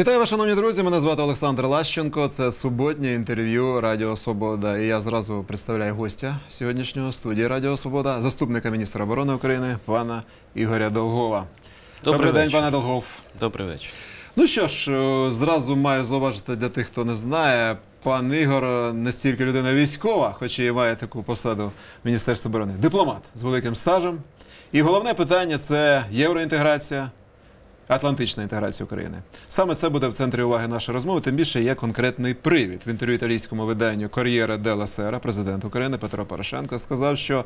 Вітаю вас, шановні друзі. Мене звати Олександр Лащенко. Це суботнє інтерв'ю Радіо Свобода. І я зразу представляю гостя сьогоднішнього студії Радіо Свобода, заступника міністра оборони України пана Ігоря Долгова. Добрий день, вечір. пане Долгов. Добрий вечір. Ну що ж, е, зразу маю зауважити для тих, хто не знає. Пан Ігор е, не стільки людина військова, хоч і має таку посаду в Міністерстві оборони. Дипломат з великим стажем. І головне питання це євроінтеграція, Атлантична інтеграція України. Саме це буде в центрі уваги нашої розмови. Тим більше є конкретний привід. В інтерв'ю італійському виданню Кор'єра Дела Сера президент України Петро Порошенко сказав, що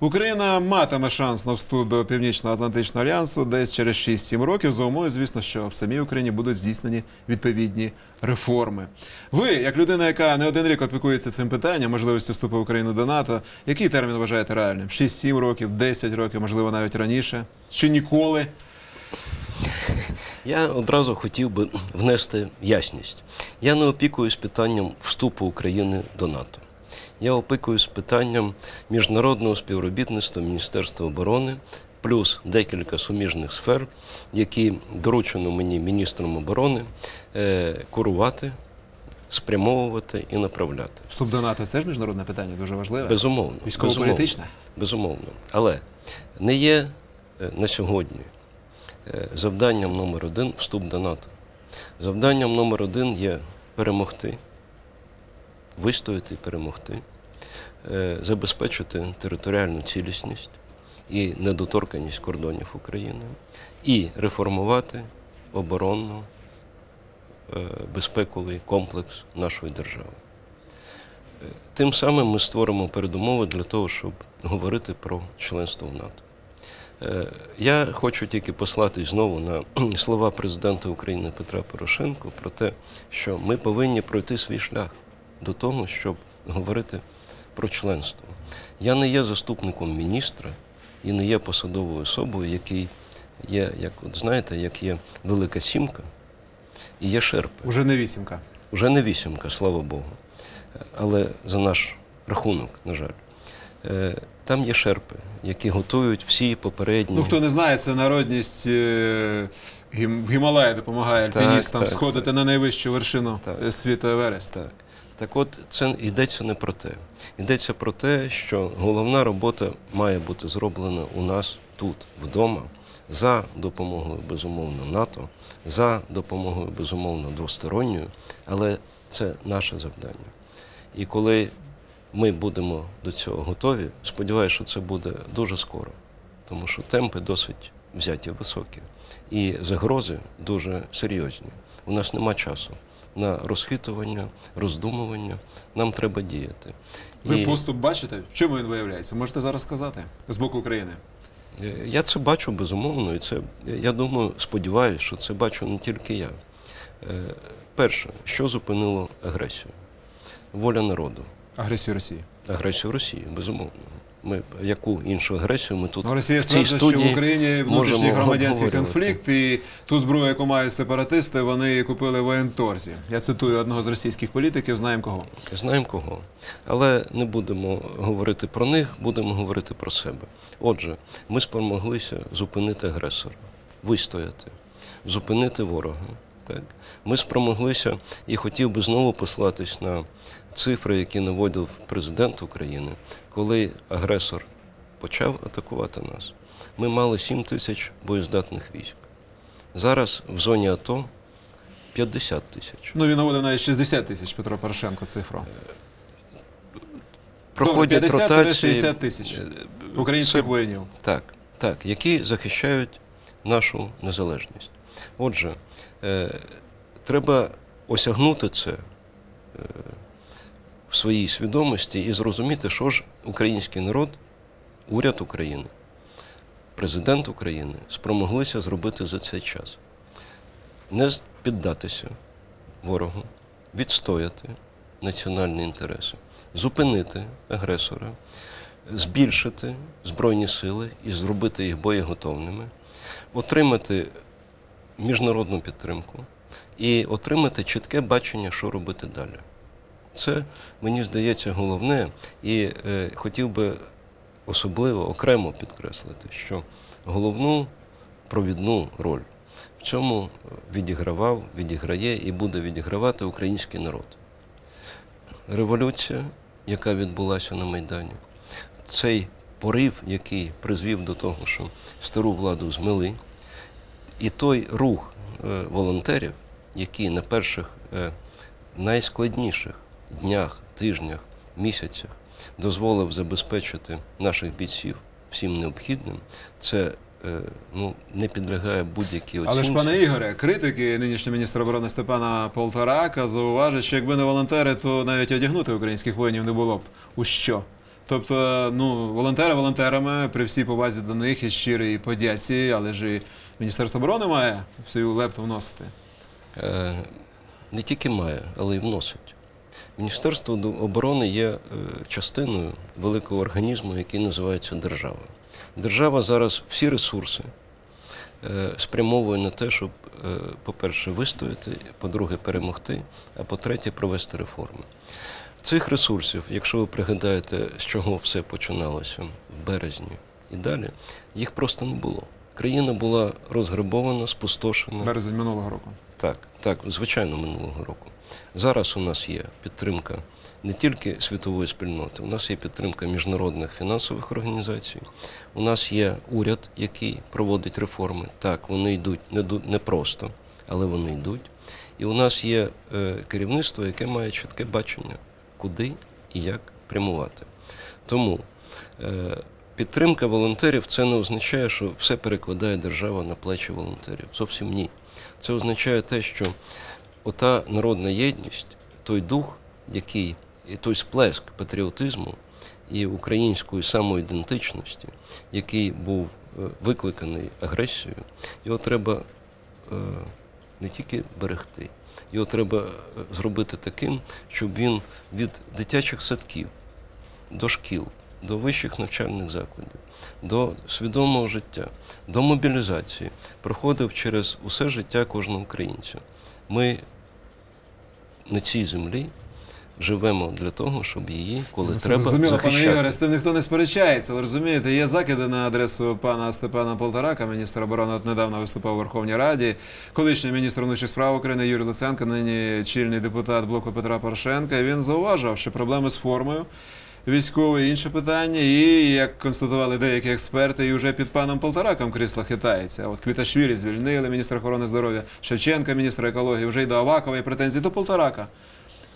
Україна матиме шанс на вступ до Північно-Атлантичного альянсу десь через 6-7 років. За умови, звісно, що в самій Україні будуть здійснені відповідні реформи. Ви, як людина, яка не один рік опікується цим питанням, можливістю вступу України до НАТО, який термін вважаєте реальним? 6-7 років, 10 років, можливо, навіть раніше? Чи ніколи? Я одразу хотів би внести ясність. Я не опікуюсь питанням вступу України до НАТО. Я опікуюсь питанням міжнародного співробітництва Міністерства оборони, плюс декілька суміжних сфер, які доручено мені міністром оборони е, курувати, спрямовувати і направляти. Вступ до НАТО це ж міжнародне питання, дуже важливе. Безумовно. Військово-політичне? Безумовно. безумовно. Але не є е, на сьогодні завданням номер один вступ до НАТО. Завданням номер один є перемогти, вистояти і перемогти, е, забезпечити територіальну цілісність і недоторканість кордонів України, і реформувати оборонно е, безпековий комплекс нашої держави. Тим самим ми створимо передумови для того, щоб говорити про членство в НАТО. Е, Я хочу тільки послати знову на слова президента України Петра Порошенка про те, що ми повинні пройти свій шлях до того, щоб говорити про членство. Я не є заступником міністра і не є посадовою особою, який є, як от знаєте, як є велика сімка і є шерпи. Уже не вісімка. Уже не вісімка, слава Богу. Але за наш рахунок, на жаль. Там є шерпи, які готують всі попередні. Ну хто не знає, це народність е, Гім- Гімалая допомагає альпіністам так, сходити так. на найвищу вершину Так. е, світу Еверест. Так. Так от, це йдеться не про те. Йдеться про те, що головна робота має бути зроблена у нас тут, вдома, за допомогою, безумовно, НАТО, за допомогою, безумовно, двосторонньою, але це наше завдання. І коли ми будемо до цього готові, сподіваюся, що це буде дуже скоро, тому що темпи досить взяті високі, і загрози дуже серйозні. У нас нема часу на розхитування, роздумування. Нам треба діяти. Ви І, поступ бачите? В чому він виявляється? Можете зараз сказати з боку України. е, Я це бачу безумовно, і це я думаю, сподіваюся, що це бачу не тільки я. Е, Перше, що зупинило агресію? Воля народу. Агресію Росії. Агресію Росії, безумовно. Ми яку іншу агресію ми тут Ну, Росія в цій стверджує, що в Україні внутрішній громадянський конфлікт, і ту зброю, яку мають сепаратисти, вони купили в воєнторзі. Я цитую одного з російських політиків, знаємо кого. Знаємо кого. Але не будемо говорити про них, будемо говорити про себе. Отже, ми спромоглися зупинити агресора, вистояти, зупинити ворога. Так? Ми спромоглися і хотів би знову послатись на цифри, які наводив президент України, коли агресор почав атакувати нас. Ми мали 7 тисяч боєздатних військ. Зараз в зоні АТО 50 тисяч. Ну він наводив навіть 60 тисяч Петро Порошенко цифру. Проходять 50 ротації. 60 тисяч Е, українських це- воїнів. Так, так, які захищають нашу незалежність. Отже, е, треба осягнути це е, в своїй свідомості і зрозуміти, що ж український народ, уряд України, президент України спромоглися зробити за цей час. Не піддатися ворогу, відстояти національні інтереси, зупинити агресора, збільшити Збройні сили і зробити їх боєготовними, отримати міжнародну підтримку і отримати чітке бачення, що робити далі. Це, мені здається, головне, і е, хотів би особливо окремо підкреслити, що головну провідну роль В цьому відігравав, відіграє і буде відігравати український народ. Революція, яка відбулася на Майдані, цей порив, який призвів до того, що стару владу змили, і той рух е, волонтерів, який на перших е, найскладніших днях, тижнях, місяцях дозволив забезпечити наших бійців всім необхідним, це е, ну, не підлягає будь-якій оцінці. Але ж, пане Ігоре, критики, нинішній міністр оборони Степана Полторака, зауважують, що якби не волонтери, то навіть одягнути українських воїнів не було б у що. Тобто, ну, волонтери волонтерами при всій повазі до них і щирій подяці, але ж і Міністерство оборони має свою лепту вносити. Е, не тільки має, але й вносить. Міністерство оборони є е, частиною великого організму, який називається держава. Держава зараз всі ресурси е, спрямовує на те, щоб, е, по-перше, вистояти, по-друге, перемогти, а по-третє, провести реформи. Цих ресурсів, якщо ви пригадаєте, з чого все починалося в березні і далі, їх просто не було. Країна була розграбована, спустошена. Березень минулого року. Так, так, звичайно, минулого року. Зараз у нас є підтримка не тільки світової спільноти, у нас є підтримка міжнародних фінансових організацій, у нас є уряд, який проводить реформи. Так, вони йдуть не, просто, але вони йдуть. І у нас є е, керівництво, яке має чітке бачення, куди і як прямувати. Тому е, підтримка волонтерів це не означає, що все перекладає держава на плечі волонтерів. Зовсім ні. Це означає те, що ота народна єдність, той дух, який, той сплеск патріотизму і української самоідентичності, який був е, викликаний агресією, його треба е, не тільки берегти, його треба е, зробити таким, щоб він від дитячих садків до шкіл, до вищих навчальних закладів, до свідомого життя, до мобілізації проходив через усе життя кожного українця. Ми на цій землі живемо для того, щоб її, коли Ну, Це треба, зрозуміло, пане. Ігоре, з тим ніхто не сперечається. Ви розумієте, є закиди на адресу пана Степана Полторака, міністра оборони от недавно виступав у Верховній Раді. Колишній міністр внутрішніх справ України Юрій Луценко, нині чільний депутат блоку Петра Порошенка. І він зауважив, що проблеми з формою. Військове і інше питання, і як констатували деякі експерти, і вже під паном Полтораком крісло хитається. От Квіташвілі звільнили міністра охорони здоров'я, Шевченка, міністра екології, вже й до Авакова, і претензії до Полторака.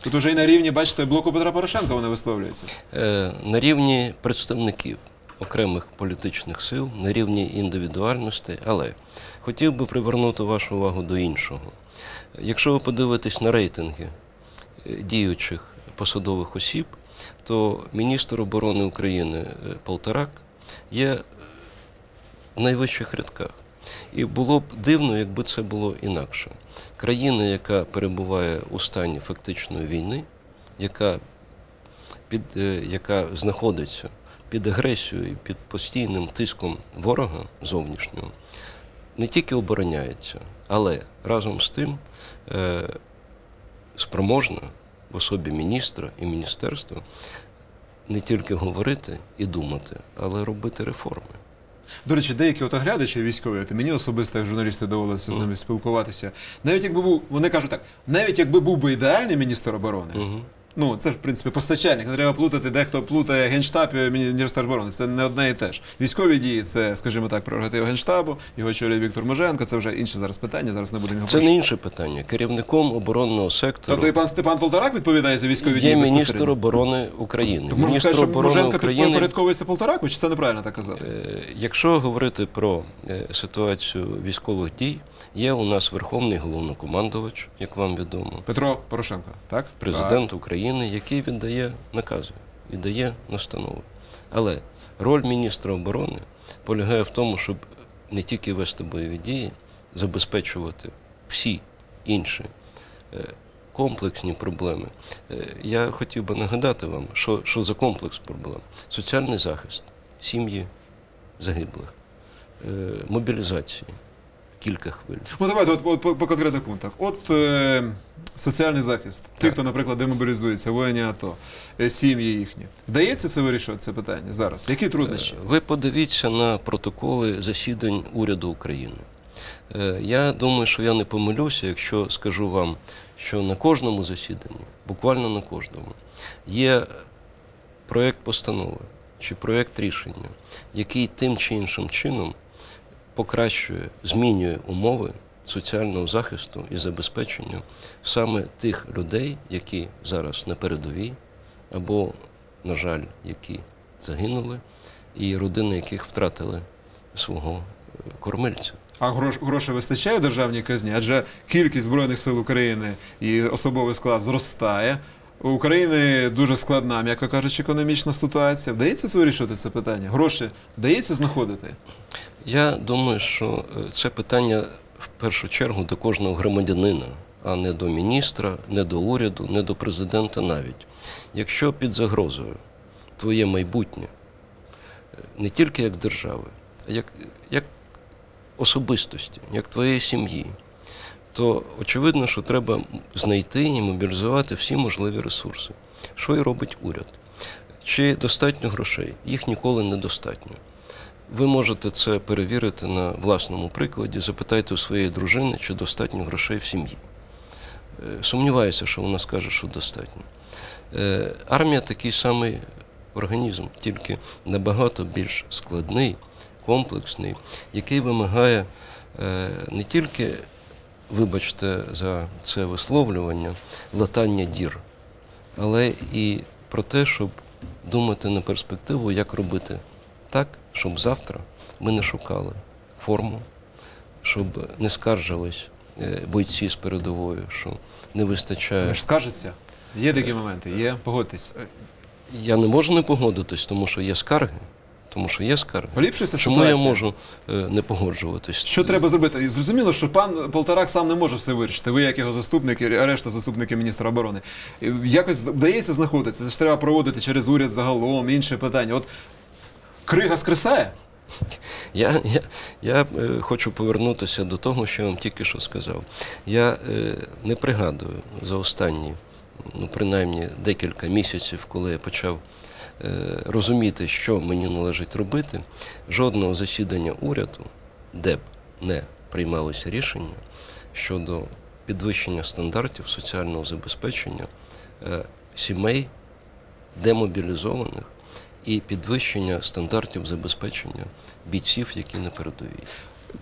Тут уже і на рівні, бачите, блоку Петра Порошенка вони висловлюються. Е, на рівні представників окремих політичних сил, на рівні індивідуальностей, але хотів би привернути вашу увагу до іншого. Якщо ви подивитесь на рейтинги е, діючих посадових осіб, то міністр оборони України е, Полторак є в найвищих рядках. І було б дивно, якби це було інакше. Країна, яка перебуває у стані фактичної війни, яка під, е, яка знаходиться під агресією під постійним тиском ворога зовнішнього, не тільки обороняється, але разом з тим е, спроможна в особі міністра і міністерства не тільки говорити і думати, але робити реформи. До речі, деякі от оглядачі військові, от мені особисто як журналісти довелося з ними спілкуватися. Навіть якби був, вони кажуть так, навіть якби був би ідеальний міністр оборони. Ну це ж в принципі постачальник, не треба плутати, дехто плутає генштаб і міністр оборони. Це не одне і те ж. Військові дії це, скажімо так, прерогатива генштабу, його очолює Віктор Моженко. Це вже інше зараз питання. Зараз не будемо його Це не інше питання. Керівником оборонного сектору Тобто і пан Степан Полторак відповідає за військові дії є міністр оборони України. То можна міністр сказати, що оборони Моженко України підпорядковується Полтораку, чи це неправильно так казати? Е, Якщо говорити про е, ситуацію військових дій, є у нас верховний головнокомандувач, як вам відомо, Петро Порошенко, так? президент України, який віддає накази, віддає настанови. Але роль міністра оборони полягає в тому, щоб не тільки вести бойові дії, забезпечувати всі інші е, комплексні проблеми. Е, Я хотів би нагадати вам, що, що за комплекс проблем: соціальний захист, сім'ї загиблих, е, мобілізації, кілька хвиль. Ну давайте от, от по, по конкретних пунктах. От е, соціальний захист, тих, хто, наприклад, демобілізується, воїні АТО, е, сім'ї їхні. Вдається це вирішувати це питання зараз? Які труднощі? Е, Ви подивіться на протоколи засідань уряду України. Е, Я думаю, що я не помилюся, якщо скажу вам, що на кожному засіданні, буквально на кожному, є проєкт постанови чи проєкт рішення, який тим чи іншим чином покращує, змінює умови соціального захисту і забезпечення саме тих людей, які зараз на передовій, або, на жаль, які загинули, і родини яких втратили свого е, кормильця. А грош, грошей вистачає в державній казні, адже кількість збройних сил України і особовий склад зростає. У України дуже складна, м'яко кажучи, економічна ситуація. Вдається це вирішувати це питання? Гроші вдається знаходити? Я думаю, що е, це питання в першу чергу до кожного громадянина, а не до міністра, не до уряду, не до президента навіть. Якщо під загрозою твоє майбутнє, не тільки як держави, а як, як особистості, як твоєї сім'ї, то очевидно, що треба знайти і мобілізувати всі можливі ресурси. Що і робить уряд. Чи достатньо грошей? Їх ніколи недостатньо. Ви можете це перевірити на власному прикладі. Запитайте у своєї дружини, чи достатньо грошей в сім'ї. Е, Сумніваюся, що вона скаже, що достатньо. Е, Армія такий самий організм, тільки набагато більш складний, комплексний, який вимагає е, не тільки, вибачте, за це висловлювання, латання дір, але і про те, щоб думати на перспективу, як робити так, щоб завтра ми не шукали форму, щоб не скаржились е, бойці з передовою, що не вистачає. Ви ж скажеться. Є такі моменти, є, погодьтесь. Я не можу не погодитись, тому що є скарги. Тому що є скарги. Поліпшується Чому ситуація? я можу е, не погоджуватись? Що треба зробити? І зрозуміло, що пан Полторак сам не може все вирішити. Ви, як його заступники, а решта заступники міністра оборони. Якось вдається знаходитися. Це ж треба проводити через уряд загалом, інше питання. От крига скресає? Я, я, я е, хочу повернутися до того, що я вам тільки що сказав. Я е, не пригадую за останні, ну принаймні декілька місяців, коли я почав е, розуміти, що мені належить робити, жодного засідання уряду, де б не приймалися рішення щодо підвищення стандартів соціального забезпечення е, сімей демобілізованих і підвищення стандартів забезпечення бійців, які на передовій.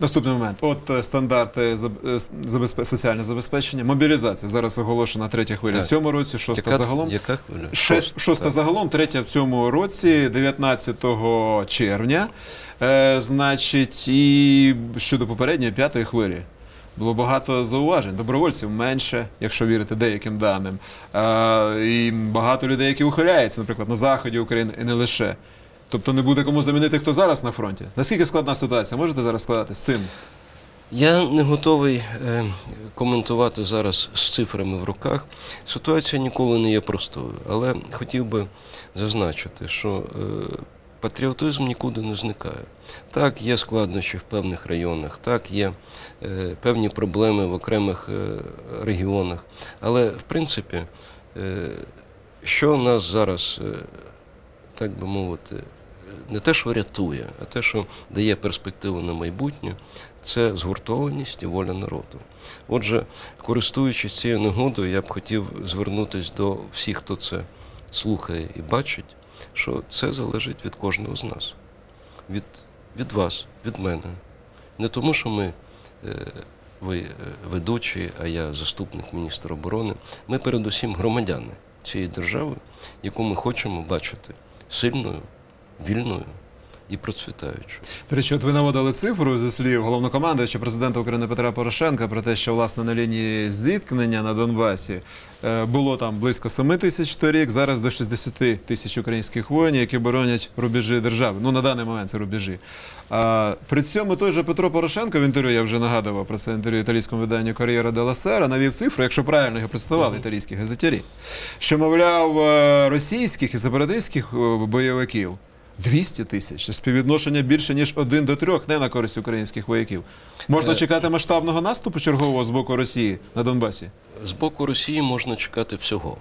Наступний момент. От е, стандарти е, забезпе- соціального забезпечення, мобілізація. Зараз оголошена третя хвиля Так. в цьому році, шоста загалом. Яка хвиля? Шест- Шоста так. загалом, третя в цьому році, 19 червня. Е, значить, і щодо попередньої п'ятої хвилі. Було багато зауважень. Добровольців менше, якщо вірити деяким даним. І багато людей, які ухиляються, наприклад, на заході України і не лише. Тобто не буде кому замінити, хто зараз на фронті. Наскільки складна ситуація? Можете зараз складати з цим? Я не готовий е, коментувати зараз з цифрами в руках. Ситуація ніколи не є простою, але хотів би зазначити, що е, патріотизм нікуди не зникає. Так, є складнощі в певних районах, так, є е, певні проблеми в окремих е, регіонах. Але, в принципі, е, що нас зараз, е, так би мовити, не те, що рятує, а те, що дає перспективу на майбутнє, це згуртованість і воля народу. Отже, користуючись цією нагодою, я б хотів звернутися до всіх, хто це слухає і бачить, що це залежить від кожного з нас, від, від вас, від мене. Не тому, що ми, е, ви е, ведучі, а я заступник міністра оборони. Ми передусім громадяни цієї держави, яку ми хочемо бачити сильною, вільною і процвітаючою. До речі, от ви наводили цифру зі слів головнокомандуюча президента України Петра Порошенка про те, що власне на лінії зіткнення на Донбасі е, було там близько 7 тисяч торік, зараз до 60 тисяч українських воїнів, які боронять рубежі держави. Ну на даний момент це рубежі. А, при цьому той же Петро Порошенко в інтерв'ю я вже нагадував про це інтерв'ю італійському виданню Кар'єра де Сера, навів цифру, якщо правильно його представили італійські газетярі, що мовляв е, російських і сепаратистських е, бойовиків 200 тисяч. Співвідношення більше, ніж один до трьох, не на користь українських вояків. Можна Е. чекати масштабного наступу чергового з боку Росії на Донбасі? З боку Росії можна чекати всього.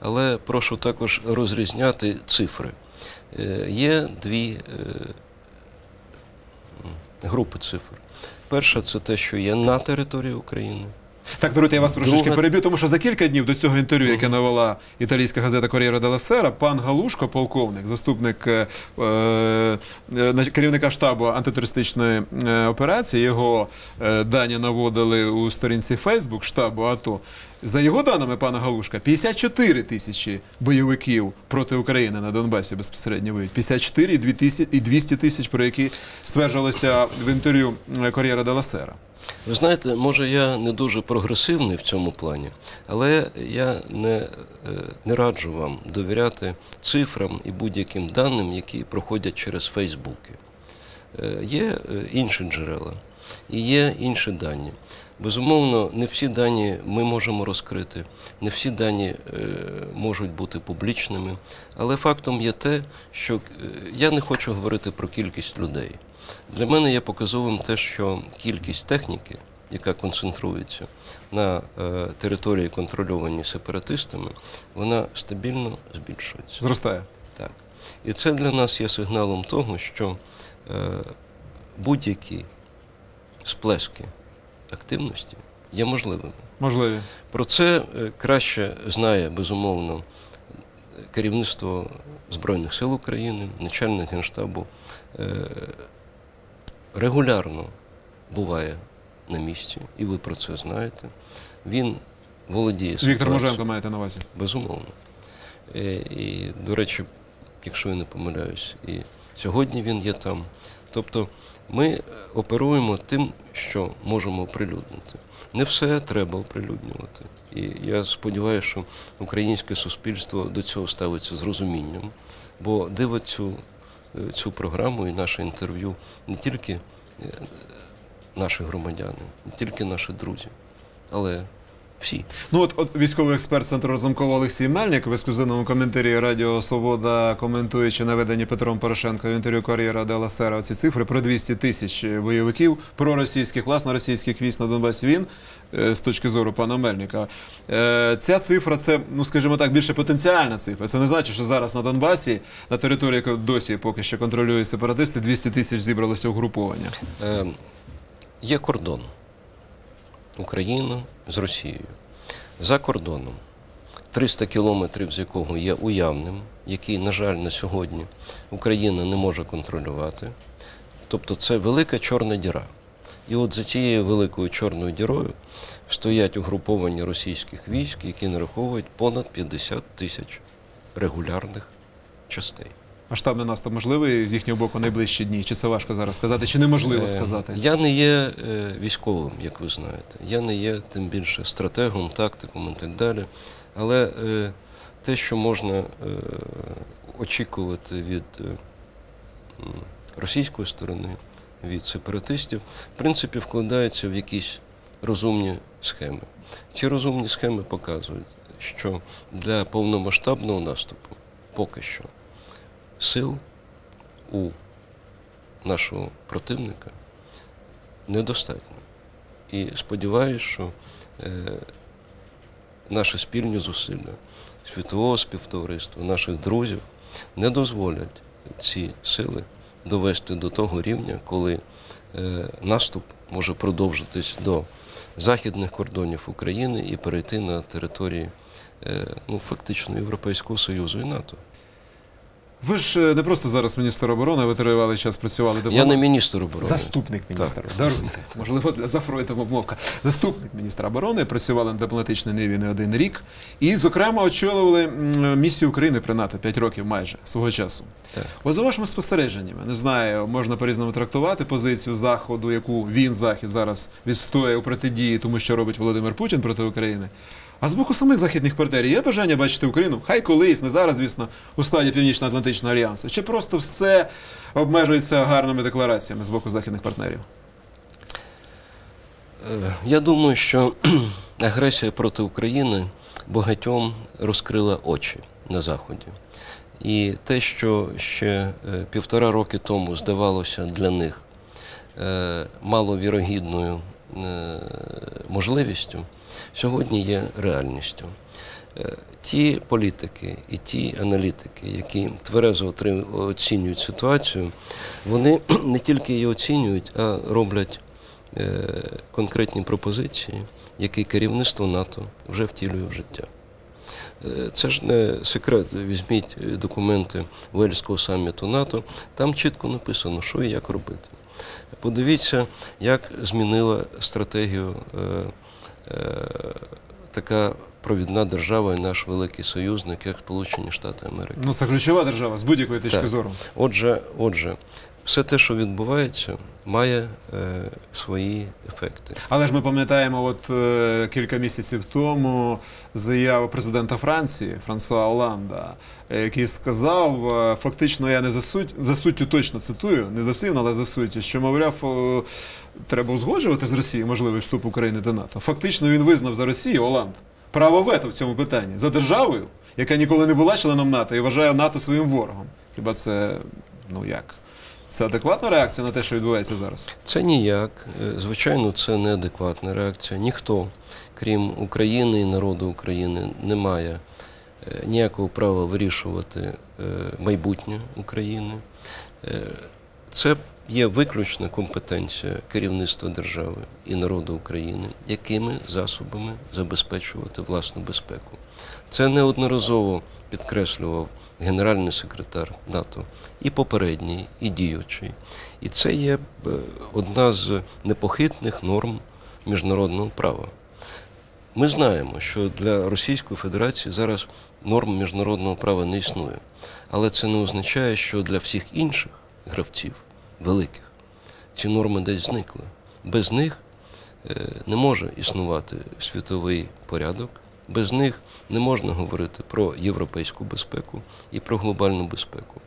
Але прошу також розрізняти цифри. Е, Є дві е, групи цифр. Перша це те, що є на території України. Так, Дороті, я вас трошечки переб'ю, тому що за кілька днів до цього інтерв'ю, яке навела італійська газета Кор'єра де Сера, пан Галушко, полковник, заступник е, е, керівника штабу антитерористичної е, операції, його е, дані наводили у сторінці Фейсбук штабу АТО. За його даними пана Галушка, 54 тисячі бойовиків проти України на Донбасі безпосередньо воюють. 54 і 200 і 200 тисяч, про які стверджувалося в інтерв'ю е, Кор'єра де Сера. Ви знаєте, може я не дуже прогресивний в цьому плані, але я не, е, не раджу вам довіряти цифрам і будь-яким даним, які проходять через Фейсбуки. Е, Є е, інші джерела і є інші дані. Безумовно, не всі дані ми можемо розкрити, не всі дані е, можуть бути публічними, але фактом є те, що е, я не хочу говорити про кількість людей. Для мене є показовим те, що кількість техніки, яка концентрується на е, території, контрольованій сепаратистами, вона стабільно збільшується. Зростає. Так. І це для нас є сигналом того, що будь-які сплески активності є можливими. Можливі. Про це е, краще знає безумовно керівництво Збройних сил України, начальник генштабу е, регулярно буває на місці, і ви про це знаєте. Він володіє Віктор ситуацією. Моженко маєте на увазі. Безумовно. Е, І, до речі, якщо я не помиляюсь, і сьогодні він є там. Тобто ми оперуємо тим, що можемо оприлюднити. Не все треба оприлюднювати. І я сподіваюся, що українське суспільство до цього ставиться з розумінням, бо дивить цю, е, цю програму і наше інтерв'ю не тільки е, наші громадяни, не тільки наші друзі, але всі. Ну от, от військовий експерт Центру Разумкова Олексій Мельник в ексклюзивному коментарі Радіо Свобода, коментуючи наведені Петром Порошенко в інтерв'ю кар'єра Дела Сера ці цифри про 200 тисяч бойовиків проросійських, власно російських військ на Донбасі. Він е, з точки зору пана Мельника. е, Ця цифра це, ну скажімо так, більше потенціальна цифра. Це не значить, що зараз на Донбасі, на території, яку досі поки що контролюють сепаратисти, 200 тисяч зібралося угруповання. Е, Є кордон України з Росією. За кордоном 300 кілометрів з якого є уявним, який, на жаль, на сьогодні Україна не може контролювати. Тобто це велика чорна діра. І от за цією великою чорною дірою стоять угруповання російських військ, які нараховують понад 50 тисяч регулярних частей. Масштабний наступ можливий з їхнього боку найближчі дні? Чи це важко зараз сказати? Чи неможливо Е, сказати? Я не є е, військовим, як ви знаєте. Я не є тим більше стратегом, тактиком і так далі. Але е, те, що можна очікувати від російської сторони, від сепаратистів, в принципі, вкладається в якісь розумні схеми. Ці розумні схеми показують, що для повномасштабного наступу поки що сил у нашого противника недостатньо. І сподіваюся, що е, наші спільні зусилля світового співтовариства, наших друзів не дозволять ці сили довести до того рівня, коли е, наступ може продовжитись до західних кордонів України і перейти на території е, ну, фактично Європейського Союзу і НАТО. Ви ж е, не просто зараз міністр оборони, ви тривалий час працювали Я не міністр оборони. Заступник міністра. Даруйте. Можливо, для Зафройтом обмовка. Заступник міністра оборони працювали на дипломатичній ниві не один рік. І, зокрема, очолювали місію України при НАТО 5 років майже свого часу. Так. От за вашими спостереженнями, не знаю, можна по-різному трактувати позицію Заходу, яку він Захід зараз відстоює у протидії, тому що робить Володимир Путін проти України. А з боку самих західних партнерів є бажання бачити Україну, хай колись, не зараз, звісно, у складі Північно-Атлантичного альянсу. Чи просто все обмежується гарними деклараціями з боку західних партнерів? Е, Я думаю, що агресія проти України багатьом розкрила очі на Заході. І те, що ще е, півтора роки тому здавалося для них е, маловірогідною можливістю, сьогодні є реальністю. Е, Ті політики і ті аналітики, які тверезо оцінюють ситуацію, вони не тільки її оцінюють, а роблять е, конкретні пропозиції, які керівництво НАТО вже втілює в життя. Е, Це ж не секрет. Візьміть документи Уельського саміту НАТО, там чітко написано, що і як робити. Подивіться, як змінила стратегію така провідна держава і наш великий союзник, як Сполучені Штати Америки. Ну, це ключова держава з будь-якої точки Так. зору. Отже, отже, все те, що відбувається, має е, свої ефекти. Але ж ми пам'ятаємо, от е, кілька місяців тому заяву президента Франції Франсуа Оланда, е, який сказав, е, фактично, я не за суть за суттю точно цитую, не дослівно, але за суттю, що мовляв, е, треба узгоджувати з Росією можливий вступ України до НАТО. Фактично він визнав за Росію Оланд право вето в цьому питанні за державою, яка ніколи не була членом НАТО і вважає НАТО своїм ворогом. Хіба це ну як? Це адекватна реакція на те, що відбувається зараз? Це ніяк. Е, Звичайно, це неадекватна реакція. Ніхто, крім України і народу України, не має е, ніякого права вирішувати е, майбутнє України. Це є виключна компетенція керівництва держави і народу України, якими засобами забезпечувати власну безпеку. Це неодноразово підкреслював генеральний секретар НАТО, і попередній, і діючий. І це є е, одна з непохитних норм міжнародного права. Ми знаємо, що для Російської Федерації зараз норм міжнародного права не існує. Але це не означає, що для всіх інших гравців, великих, ці норми десь зникли. Без них е, не може існувати світовий порядок, без них не можна говорити про європейську безпеку і про глобальну безпеку.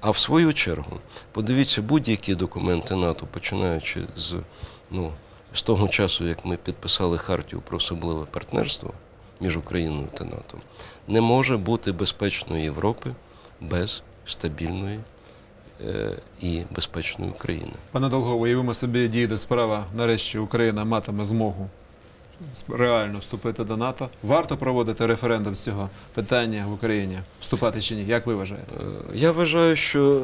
А в свою чергу, подивіться будь-які документи НАТО, починаючи з, ну, з того часу, як ми підписали Хартію про особливе партнерство між Україною та НАТО, не може бути безпечної Європи без стабільної е, і безпечної України. Пане Долго, уявимо собі, дійде справа, нарешті Україна матиме змогу реально вступити до НАТО. Варто проводити референдум з цього питання в Україні, вступати чи ні? Як ви вважаєте? Е, Я вважаю, що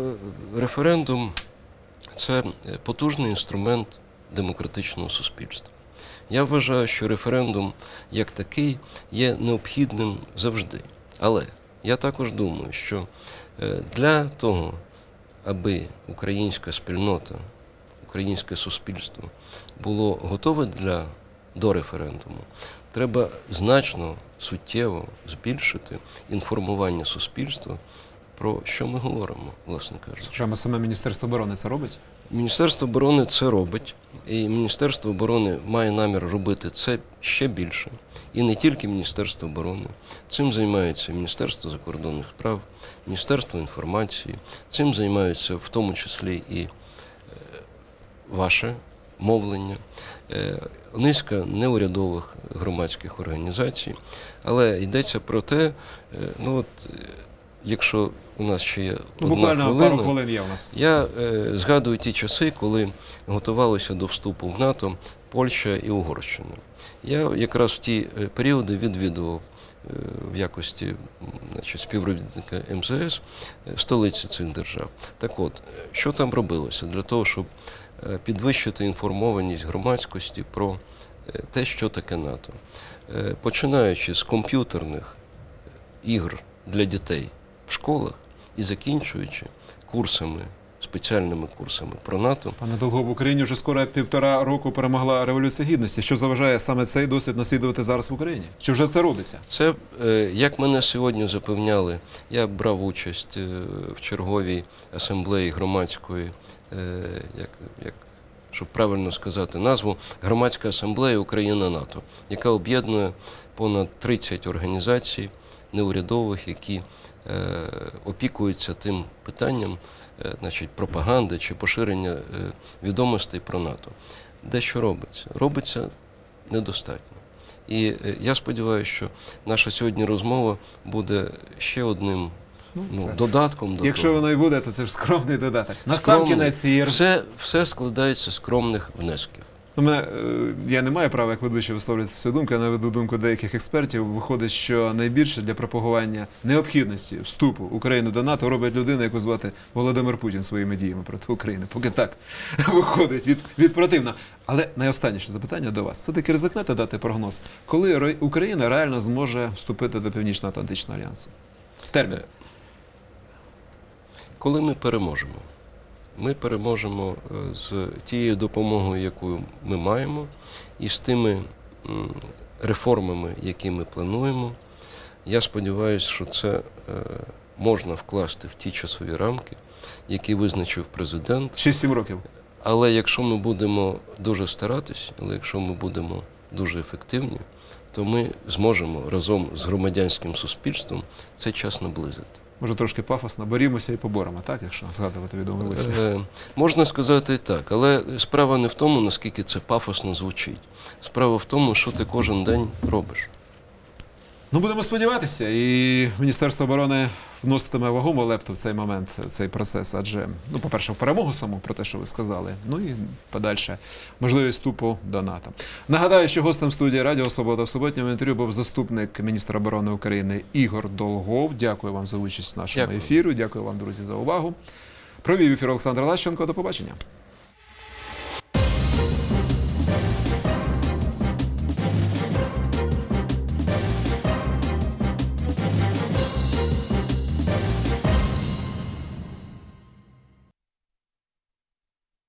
референдум це потужний інструмент демократичного суспільства. Я вважаю, що референдум як такий є необхідним завжди. Але я також думаю, що е, для того, аби українська спільнота, українське суспільство було готове для, до референдуму, треба значно суттєво збільшити інформування суспільства про що ми говоримо, власне кажучи. Саме саме Міністерство оборони це робить? Міністерство оборони це робить, і Міністерство оборони має намір робити це ще більше. І не тільки Міністерство оборони. Цим займається Міністерство закордонних справ, Міністерство інформації, цим займаються в тому числі і е, ваше мовлення, е, низка неурядових громадських організацій. Але йдеться про те, е, ну от е, якщо у нас ще є Ну, одна буквально хвилина, пару хвилин є у нас. я е, згадую ті часи, коли готувалися до вступу в НАТО Польща і Угорщина. Я якраз в ті періоди відвідував е, в якості значить, співробітника МЗС столиці цих держав. Так от, що там робилося для того, щоб підвищити інформованість громадськості про е, те, що таке НАТО, Е, починаючи з комп'ютерних е, ігр для дітей в школах і закінчуючи курсами, спеціальними курсами про НАТО. Пане Долго, в Україні вже скоро півтора року перемогла Революція Гідності. Що заважає саме цей досвід наслідувати зараз в Україні? Чи вже це робиться? Це, е, як мене сьогодні запевняли, я брав участь е, в черговій асамблеї громадської, е, як, як, щоб правильно сказати назву, громадська асамблея Україна НАТО, яка об'єднує понад 30 організацій неурядових, які е, опікуються тим питанням, е, значить, пропаганди чи поширення е, відомостей про НАТО. Дещо робиться? Робиться недостатньо. І е, я сподіваюся, що наша сьогодні розмова буде ще одним ну, це- додатком до Якщо того. воно і буде, то це ж скромний додаток. На сам Скромний. кінець цієї все, все складається з скромних внесків. Ну, мене, е, я не маю права як ведучий висловлювати свою думку, я наведу думку деяких експертів. Виходить, що найбільше для пропагування необхідності вступу України до НАТО робить людина, яку звати Володимир Путін своїми діями проти України. Поки так виходить від, від противно. Але найостанніше запитання до вас. Все-таки ризикнете дати прогноз, коли Ро- Україна реально зможе вступити до Північно-Атлантичного альянсу? Термін. Коли ми переможемо? Ми переможемо е, з тією допомогою, яку ми маємо, і з тими реформами, які ми плануємо. Я сподіваюся, що це е, можна вкласти в ті часові рамки, які визначив президент. 6-7 років. Але якщо ми будемо дуже старатись, але якщо ми будемо дуже ефективні, то ми зможемо разом з громадянським суспільством цей час наблизити. Може трошки пафосно, борімося і поборемо, так, якщо згадувати відомий вислів. Е, можна сказати і так, але справа не в тому, наскільки це пафосно звучить. Справа в тому, що ти кожен день робиш. Ну, будемо сподіватися, і Міністерство оборони вноситиме вагому лепту в цей момент, в цей процес. Адже, ну, по-перше, в перемогу саму про те, що ви сказали. Ну і подальше можливість вступу до НАТО. Нагадаю, що гостем студії Радіо Свобода в суботньому інтерв'ю був заступник міністра оборони України Ігор Долгов. Дякую вам за участь в нашому Дякую. ефірі. Дякую вам, друзі, за увагу. Провів ефір Олександр Лащенко. До побачення.